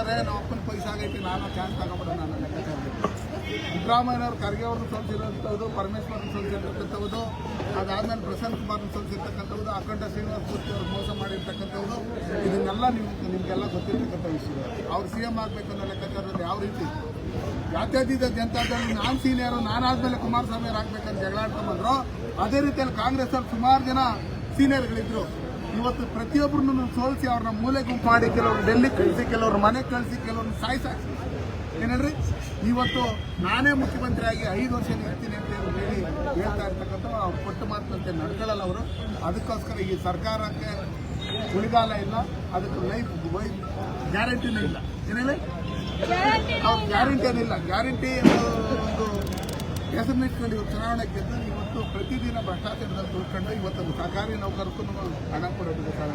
ಹೇಳ್ತಾರೆ ನಮ್ಮ ಅಪ್ಪನ ಪೈಸೆ ನಾನು ಚಾನ್ಸ್ ತಗೊಬಿಡೋಣ ನಾನು ಲೆಕ್ಕಾಚಾರದಲ್ಲಿ ಸಿದ್ದರಾಮಯ್ಯನವ್ರು ಖರ್ಗೆ ಅವ್ರನ್ನ ಸೋಲಿಸಿರುವಂಥದ್ದು ಪರಮೇಶ್ವರನ ಸೋಲಿಸಿರ್ತಕ್ಕಂಥದ್ದು, ಅದಾದ್ಮೇಲೆ ಪ್ರಶಾಂತ್ ಕುಮಾರ್ನ ಸೋಲಿಸಿರ್ತಕ್ಕಂಥದ್ದು, ಅಖಂಡ ಶ್ರೀನಿವಾಸ ಮೂರ್ತಿ ಅವ್ರು ಮೋಸ ಮಾಡಿರ್ತಕ್ಕಂಥದ್ದು, ಇದನ್ನೆಲ್ಲ ನಿಮ್ಗೆ ನಿಮಗೆಲ್ಲ ಗೊತ್ತಿರ್ತಕ್ಕಂಥ ವಿಷಯ. ಅವ್ರು ಸಿ ಎಂ ಆಗಬೇಕು ಅನ್ನೋ ಲೆಕ್ಕಾಚಾರದಲ್ಲಿ ಯಾವ ರೀತಿ? ಜಾತ್ಯತೀತ ಜನತಾದಳ ನಾನು ಸೀನಿಯರು ನಾನಾದ್ಮೇಲೆ ಕುಮಾರಸ್ವಾಮಿ ಆಗ್ಬೇಕಂತ ಜಗಳ ಆಡ್ಕೊಂಡ್ಬಂದ್ರು ಅದೇ ರೀತಿಯಲ್ಲಿ ಕಾಂಗ್ರೆಸ್ ಅವ್ರು ಸುಮಾರು ಜನ ಸೀನಿಯರ್ಗಳಿದ್ರು ಇವತ್ತು ಪ್ರತಿಯೊಬ್ಬರನ್ನು ಸೋಲಿಸಿ ಅವ್ರನ್ನ ಮೂಲೆ ಗುಂಪು ಮಾಡಿ ಕೆಲವರು ಡೆಲ್ಲಿ ಕಳಿಸಿ ಕೆಲವರು ಮನೆ ಕಳಿಸಿ ಕೆಲವ್ರನ್ನ ಸಾಯಿಸಾಕ್ಸಿ ಏನಂದ್ರೆ ಇವತ್ತು ನಾನೇ ಮುಖ್ಯಮಂತ್ರಿಯಾಗಿ ಐದು ವರ್ಷ ಇರ್ತೀನಿ ಅಂತ ಹೇಳಿ ಹೇಳ್ತಾ ಇರ್ತಕ್ಕಂಥ ಅವ್ರು ಕೊಟ್ಟು ಮಾತಿನಂತೆ ನಡ್ಕೊಳ್ಳಲ್ಲ ಅವರು. ಅದಕ್ಕೋಸ್ಕರ ಈ ಸರ್ಕಾರಕ್ಕೆ ಉಳಿಗಾಲ ಇಲ್ಲ. ಅದಕ್ಕೆ ಲೈಫ್ ಗ್ಯಾರಂಟಿನೂ ಇಲ್ಲ. ಏನೇಳಿ ಅವ್ರ ಗ್ಯಾರಂಟಿ ಏನಿಲ್ಲ ಗ್ಯಾರಂಟಿ ಒಂದು ಹೆಸರನ್ನ ಇಟ್ಕೊಂಡು ಇವ್ರು ಚುನಾವಣೆ ಗೆದ್ದು ಇವತ್ತು ಪ್ರತಿದಿನ ಭ್ರಷ್ಟಾಚಾರದಲ್ಲಿ ತೋರ್ಕೊಂಡು ಇವತ್ತೊಂದು ಸರ್ಕಾರಿ ನೌಕರಕ್ಕೂ ಹಣ ಕೊಡೋದಕ್ಕೆ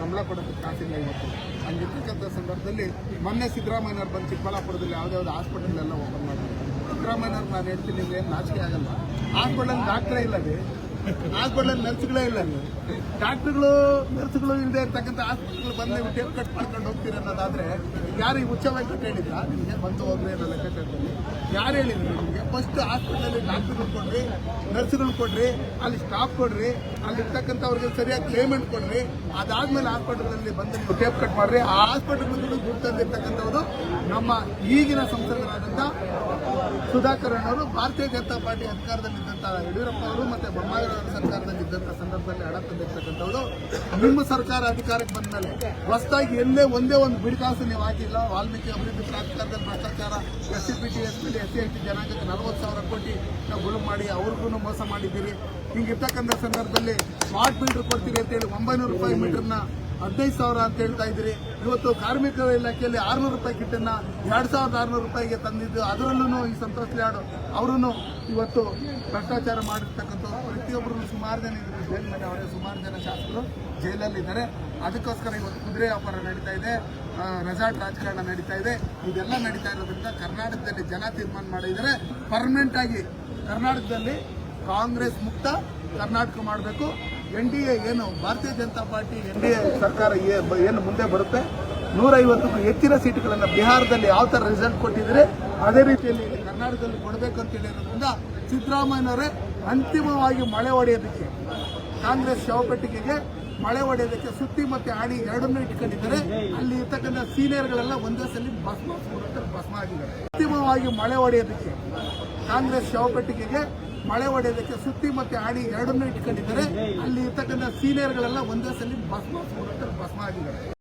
ಸಂಬಳ ಕೊಡೋದಕ್ಕೆ ಕಾಸಿಲ್ಲ ಇವತ್ತು. ಹಂಗಿರ್ತಕ್ಕಂಥ ಸಂದರ್ಭದಲ್ಲಿ ಮೊನ್ನೆ ಸಿದ್ದರಾಮಯ್ಯವ್ರು ಬಂದು ಚಿಕ್ಕಬಳ್ಳಾಪುರದಲ್ಲಿ ಯಾವುದ್ಯಾವ್ದು ಹಾಸ್ಪಿಟಲ್ ಎಲ್ಲ ಓಪನ್ ಮಾಡಿದ್ರು. ಸಿದ್ದರಾಮಯ್ಯವ್ರು ನಾನು ಹೇಳ್ತೀನಿ ಏನು ನಾಚಿಕೆ ಆಗಲ್ಲ. ಹಾಸ್ಪಿಟಲ್ ಡಾಕ್ಟ್ರೇ ಇಲ್ಲ ರೀ ಹಾಸ್ಪಿಟಲ್ ನರ್ಸ್ಗಳೇ ಇಲ್ಲ ಡಾಕ್ಟರ್ಗಳು, ನರ್ಸ್ಗಳು ಇಲ್ಲದೆ ಇರ್ತಕ್ಕಂಥ ಹಾಸ್ಪಿಟಲ್ ಬಂದು ನೀವು ಟೇಪ್ ಕಟ್ ಮಾಡ್ಕೊಂಡು ಹೋಗ್ತೀರಿ ಅನ್ನೋದಾದ್ರೆ ಯಾರು ಈ ಉಚ್ಚ ವೈದ್ಯರು ಹೇಳಿದ್ರ? ನಿಮಗೆ ಬಂದು ಹೋಗ್ರಿ ಅನ್ನೋ ಲೆಕ್ಕಾಚಾರದಲ್ಲಿ. ಯಾರು ಹೇಳಿದ್ರು ನಿಮಗೆ? ಫಸ್ಟ್ ಹಾಸ್ಪಿಟಲಲ್ಲಿ ಡಾಕ್ಟರ್ಗಳು ಕೊಡ್ರಿ, ನರ್ಸ್ಗಳು ಕೊಡ್ರಿ, ಅಲ್ಲಿ ಸ್ಟಾಫ್ ಕೊಡ್ರಿ, ಅಲ್ಲಿ ಇರ್ತಕ್ಕಂಥವ್ರಿಗೆ ಸರಿಯಾಗಿ ಪೇಮೆಂಟ್ ಕೊಡ್ರಿ. ಅದಾದ್ಮೇಲೆ ಹಾಸ್ಪಿಟಲಲ್ಲಿ ಬಂದು ನೀವು ಟೇಪ್ ಕಟ್ ಮಾಡ್ರಿ. ಆ ಹಾಸ್ಪಿಟಲ್ಗಳು ದುಡ್ಡು ತಂದಿರ್ತಕ್ಕಂಥವ್ರು ನಮ್ಮ ಈಗಿನ ಸಂಸದರಾದಂಥ ಸುಧಾಕರ್ ಅವರು ಭಾರತೀಯ ಜನತಾ ಪಾರ್ಟಿ ಅಧಿಕಾರದಲ್ಲಿದ್ದಂಥ ಯಡಿಯೂರಪ್ಪ ಅವರು ಮತ್ತೆ ಬೊಮ್ಮಾಯಿ ಸರ್ಕಾರದಲ್ಲಿದ್ದಂಥ ಸಂದರ್ಭದಲ್ಲಿ ಹಣ ತಂದಿರ್ತಕ್ಕಂಥವ್ರು ನಿಮ್ಮ ಸರ್ಕಾರ ಅಧಿಕಾರಕ್ಕೆ ಬಂದ ಮೇಲೆ ಹೊಸದಾಗಿ ಎಲ್ಲೇ ಒಂದೇ ಒಂದು ಬಿಡಿಕಾಸು ನೀವು ಹಾಕಿಲ್ಲ, ವಾಲ್ಮೀಕಿ ಅಭಿವೃದ್ಧಿ ಪ್ರಾಧಿಕಾರದಲ್ಲಿ ಭ್ರಷ್ಟಾಚಾರ S C P T S P S C I T ಜನಾಂಗಕ್ಕೆ ನಲವತ್ತು ಸಾವಿರ ಕೋಟಿ ನಾವು ಗುಳು ಮಾಡಿ ಅವ್ರಿಗೂ ಮೋಸ ಮಾಡಿದ್ದೀರಿ. ಹಿಂಗಿರ್ತಕ್ಕಂಥ ಸಂದರ್ಭದಲ್ಲಿ ಸ್ಮಾರ್ಟ್ ಮೀಟರ್ ಕೊಡ್ತೀರಿ ಅಂತೇಳಿ ಒಂಬೈನೂರು ರೂಪಾಯಿ ಮೀಟರ್ನ ಹದಿನೈದು ಸಾವಿರ ಅಂತ ಹೇಳ್ತಾ ಇದ್ದೀರಿ ಇವತ್ತು ಕಾರ್ಮಿಕರ ಇಲಾಖೆಯಲ್ಲಿ ಆರ್ನೂರು ರೂಪಾಯಿ ಕಿಟ್ಟನ್ನ ಎರಡ್ ಸಾವಿರದ ಆರ್ನೂರು ರೂಪಾಯಿಗೆ ತಂದಿದ್ದು. ಅದರಲ್ಲೂ ಈ ಸಂತೋಷ್ ಲಾಡು ಅವರೂ ಇವತ್ತು ಭ್ರಷ್ಟಾಚಾರ ಮಾಡಿರ್ತಕ್ಕಂಥ ಪ್ರತಿಯೊಬ್ಬರು ಸುಮಾರು ಜನ ಇದ್ರು. ಜೈಲ್ ಮೇಲೆ ಅವರೇ ಸುಮಾರು ಜನ ಶಾಸಕರು ಜೈಲಲ್ಲಿದ್ದಾರೆ ಅದಕ್ಕೋಸ್ಕರ ಇವತ್ತು ಕುದುರೆ ವ್ಯಾಪಾರ ನಡೀತಾ ಇದೆ. ರೆಸಾರ್ಟ್ ರಾಜಕಾರಣ ನಡೀತಾ ಇದೆ. ಇದೆಲ್ಲ ನಡೀತಾ ಇರೋದ್ರಿಂದ ಕರ್ನಾಟಕದಲ್ಲಿ ಜನ ತೀರ್ಮಾನ ಮಾಡಿದರೆ ಪರ್ಮನೆಂಟ್ ಆಗಿ ಕರ್ನಾಟಕದಲ್ಲಿ ಕಾಂಗ್ರೆಸ್ ಮುಕ್ತ ಕರ್ನಾಟಕ ಮಾಡಬೇಕು. ಎನ್ ಡಿ ಎ ಏನು, Bharatiya Janata party N D A ಸರ್ಕಾರ ಏನು ಮುಂದೆ ಬರುತ್ತೆ? ನೂರೈವತ್ತಕ್ಕೂ ಹೆಚ್ಚಿನ ಸೀಟುಗಳನ್ನು ಬಿಹಾರದಲ್ಲಿ ಯಾವ ಥರ ರಿಸಲ್ಟ್ ಕೊಟ್ಟಿದ್ರೆ ಅದೇ ರೀತಿಯಲ್ಲಿ ಕರ್ನಾಟಕದಲ್ಲಿ ಕೊಡಬೇಕು ಅಂತ ಹೇಳಿರೋದ್ರಿಂದ ಸಿದ್ದರಾಮಯ್ಯನವರೇ ಅಂತಿಮವಾಗಿ ಮಳೆ ಹೊಡೆಯೋದಕ್ಕೆ ಕಾಂಗ್ರೆಸ್ ಶವಪೆಟ್ಟಿಗೆಗೆ ಮಳೆ ಹೊಡೆಯೋದಕ್ಕೆ ಸುತ್ತಿ ಮತ್ತೆ ಆಡಿ ಎರಡನ್ನೂ ಇಟ್ಕೊಂಡಿದ್ದಾರೆ. ಅಲ್ಲಿ ಇರ್ತಕ್ಕಂಥ ಸೀನಿಯರ್ಗಳೆಲ್ಲ ಒಂದೇ ಸಲ ಭಸ್ಮ ಭಸ್ಮ ಆಗಿದ್ದಾರೆ. ಅಂತಿಮವಾಗಿ ಮಳೆ ಹೊಡೆಯೋದಕ್ಕೆ ಕಾಂಗ್ರೆಸ್ ಶವಪೆಟ್ಟಿಗೆಗೆ ಮಳೆ ಹೊಡೆಯೋದಕ್ಕೆ ಸುತ್ತಿ ಮತ್ತೆ ಆಡಿ ಎರಡನ್ನೂ ಇಟ್ಕೊಂಡಿದ್ದಾರೆ. ಅಲ್ಲಿ ಇರ್ತಕ್ಕಂಥ ಸೀನಿಯರ್ಗಳೆಲ್ಲ ಒಂದೇ ಸಲ ಭಸ್ಮ ಭಸ್ಮ ಆಗಿದ್ದಾರೆ.